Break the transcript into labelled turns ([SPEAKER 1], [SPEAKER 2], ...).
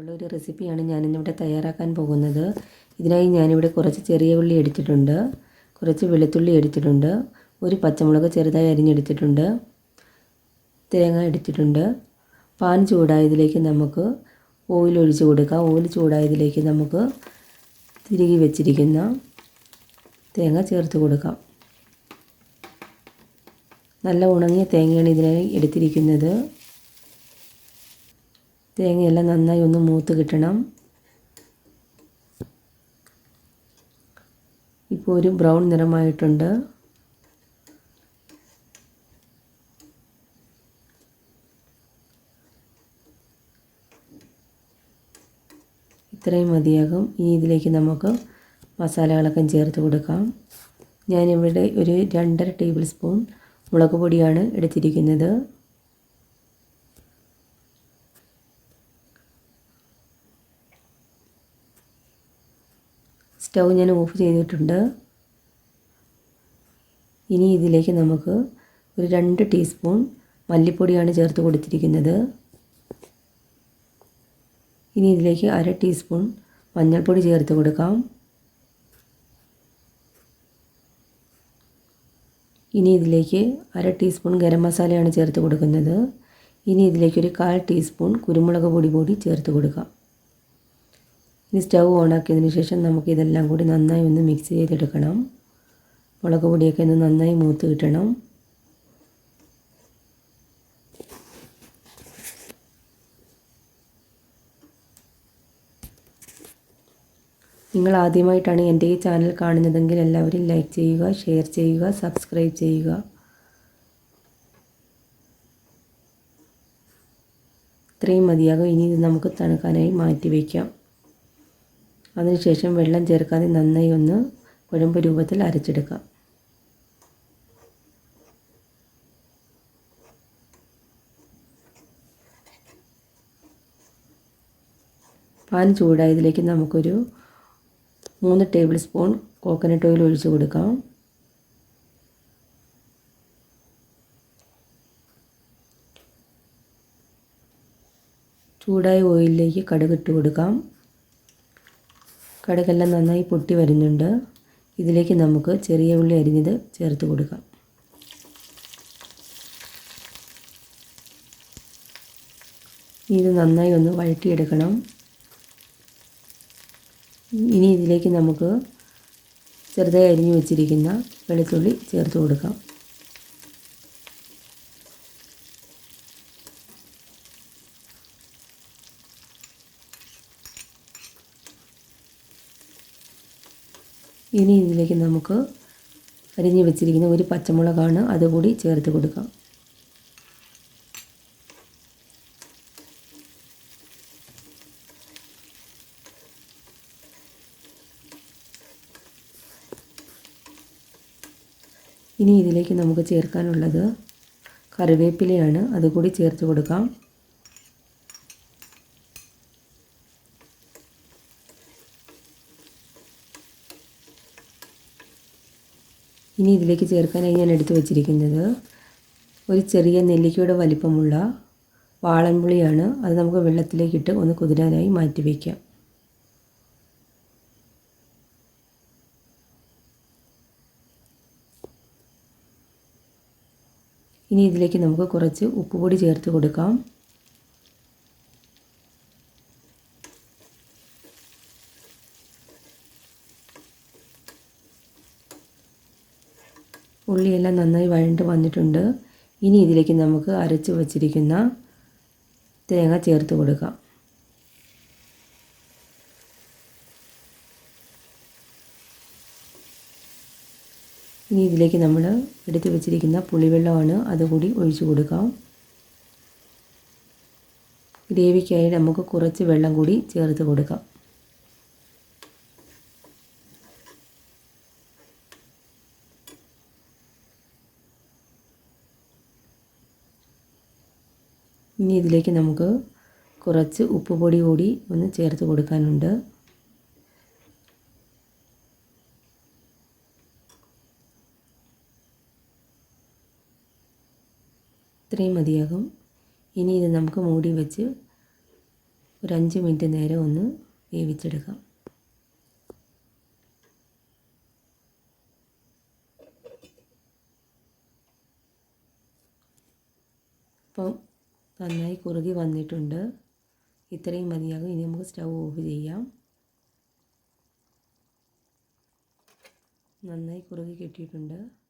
[SPEAKER 1] ഉള്ളൊരു റെസിപ്പിയാണ് ഞാനിന്നിവിടെ തയ്യാറാക്കാൻ പോകുന്നത്. ഇതിനായി ഞാനിവിടെ കുറച്ച് ചെറിയ ഉള്ളി എടുത്തിട്ടുണ്ട്. കുറച്ച് വെളുത്തുള്ളി എടുത്തിട്ടുണ്ട്. ഒരു പച്ചമുളക് ചെറുതായി അരിഞ്ഞെടുത്തിട്ടുണ്ട്. തേങ്ങ എടുത്തിട്ടുണ്ട്. പാൻ ചൂടായതിലേക്ക് നമുക്ക് ഓയിൽ ഒഴിച്ച് കൊടുക്കാം. ഓയിൽ ചൂടായതിലേക്ക് നമുക്ക് തിരികെ വെച്ചിരിക്കുന്ന തേങ്ങ ചേർത്ത് കൊടുക്കാം. നല്ല ഉണങ്ങിയ തേങ്ങയാണ് ഇതിനായി എടുത്തിരിക്കുന്നത്. തേങ്ങയെല്ലാം നന്നായി ഒന്ന് മൂത്ത് കിട്ടണം. ഇപ്പോൾ ഒരു ബ്രൗൺ നിറമായിട്ടുണ്ട്. ഇത്രയും മതിയാകും. ഇനി ഇതിലേക്ക് നമുക്ക് മസാലകളൊക്കെ ചേർത്ത് കൊടുക്കാം. ഞാനിവിടെ ഒരു രണ്ടര ടേബിൾ സ്പൂൺ മുളക് പൊടിയാണ് എടുത്തിരിക്കുന്നത്. സ്റ്റൗ ഞാൻ ഓഫ് ചെയ്തിട്ടുണ്ട്. ഇനി ഇതിലേക്ക് നമുക്ക് ഒരു രണ്ട് ടീസ്പൂൺ മല്ലിപ്പൊടിയാണ് ചേർത്ത് കൊടുത്തിരിക്കുന്നത്. ഇനി ഇതിലേക്ക് അര ടീസ്പൂൺ മഞ്ഞൾപ്പൊടി ചേർത്ത് കൊടുക്കാം. ഇനി ഇതിലേക്ക് അര ടീസ്പൂൺ ഗരം മസാലയാണ് ചേർത്ത് കൊടുക്കുന്നത്. ഇനി ഇതിലേക്ക് ഒരു കാൽ ടീസ്പൂൺ കുരുമുളക് പൊടി കൂടി ചേർത്ത് കൊടുക്കാം. ഇനി സ്റ്റൗ ഓണാക്കിയതിന് ശേഷം നമുക്ക് ഇതെല്ലാം കൂടി നന്നായി ഒന്ന് മിക്സ് ചെയ്തെടുക്കണം. മുളക് പൊടിയൊക്കെ ഒന്ന് നന്നായി മൂത്ത് കിട്ടണം. നിങ്ങൾ ആദ്യമായിട്ടാണ് എന്റെ ഈ ചാനൽ കാണുന്നതെങ്കിൽ എല്ലാവരും ലൈക്ക് ചെയ്യുക ഷെയർ ചെയ്യുക സബ്സ്ക്രൈബ് ചെയ്യുക. ഇത്രയും മതിയാകും. ഇനി ഇത് നമുക്ക് തണുക്കാനായി മാറ്റി വയ്ക്കാം. അതിനുശേഷം വെള്ളം ചേർക്കാതെ നന്നായി ഒന്ന് കുഴമ്പ് രൂപത്തിൽ അരച്ചെടുക്കാം. പാൻ ചൂടായതിലേക്ക് നമുക്കൊരു മൂന്ന് ടേബിൾ സ്പൂൺ കോക്കനട്ട് ഓയിൽ ഒഴിച്ചു കൊടുക്കാം. ചൂടായ ഓയിലിലേക്ക് കടുക് ഇട്ട് കൊടുക്കാം. കടുകെല്ലാം നന്നായി പൊട്ടി വരുന്നുണ്ട്. ഇതിലേക്ക് നമുക്ക് ചെറിയ ഉള്ളി അരിഞ്ഞത് ചേർത്ത് കൊടുക്കാം. ഇത് നന്നായി ഒന്ന് വഴറ്റിയെടുക്കണം. ഇനി ഇതിലേക്ക് നമുക്ക് ചെറുതായി അരിഞ്ഞു വെച്ചിരിക്കുന്ന വെളുത്തുള്ളി ചേർത്ത് കൊടുക്കാം. ഇനി ഇതിലേക്ക് നമുക്ക് അരിഞ്ഞു വെച്ചിരിക്കുന്ന ഒരു പച്ചമുളകാണ് അതുകൂടി ചേർത്ത് കൊടുക്കാം. ഇനി ഇതിലേക്ക് നമുക്ക് ചേർക്കാനുള്ളത് കറിവേപ്പിലയാണ് അതുകൂടി ചേർത്ത് കൊടുക്കാം. ഇനി ഇതിലേക്ക് ചേർക്കാനായി ഞാൻ എടുത്തു വച്ചിരിക്കുന്നത് ഒരു ചെറിയ നെല്ലിക്കയുടെ വലിപ്പമുള്ള വാളൻപുളിയാണ്. അത് നമുക്ക് വെള്ളത്തിലേക്കിട്ട് ഒന്ന് കുതിരാനായി മാറ്റി വയ്ക്കാം. ഇനി ഇതിലേക്ക് നമുക്ക് കുറച്ച് ഉപ്പുപൊടി ചേർത്ത് കൊടുക്കാം. ഉള്ളിയെല്ലാം നന്നായി വഴണ്ട് വന്നിട്ടുണ്ട്. ഇനി ഇതിലേക്ക് നമുക്ക് അരച്ച് വച്ചിരിക്കുന്ന തേങ്ങ ചേർത്ത് കൊടുക്കാം. ഇനി ഇതിലേക്ക് നമ്മൾ എടുത്ത് വെച്ചിരിക്കുന്ന പുളിവെള്ളമാണ് അതുകൂടി ഒഴിച്ചു കൊടുക്കാം. ഗ്രേവിക്കായി നമുക്ക് കുറച്ച് വെള്ളം കൂടി ചേർത്ത് കൊടുക്കാം. ഇനി ഇതിലേക്ക് നമുക്ക് കുറച്ച് ഉപ്പുപൊടി കൂടി ഒന്ന് ചേർത്ത് കൊടുക്കാനുണ്ട്. ഇത്രയും മതിയാകും. ഇനി ഇത് നമുക്ക് മൂടി വെച്ച് ഒരു അഞ്ച് മിനിറ്റ് നേരം ഒന്ന് വേവിച്ചെടുക്കാം. അപ്പം നന്നായി കുറുകി വന്നിട്ടുണ്ട്. ഇത്രയും മതിയാകും. ഇനി നമുക്ക് സ്റ്റൗ ഓഫ് ചെയ്യാം. നന്നായി കുറുകി കിട്ടിയിട്ടുണ്ട്.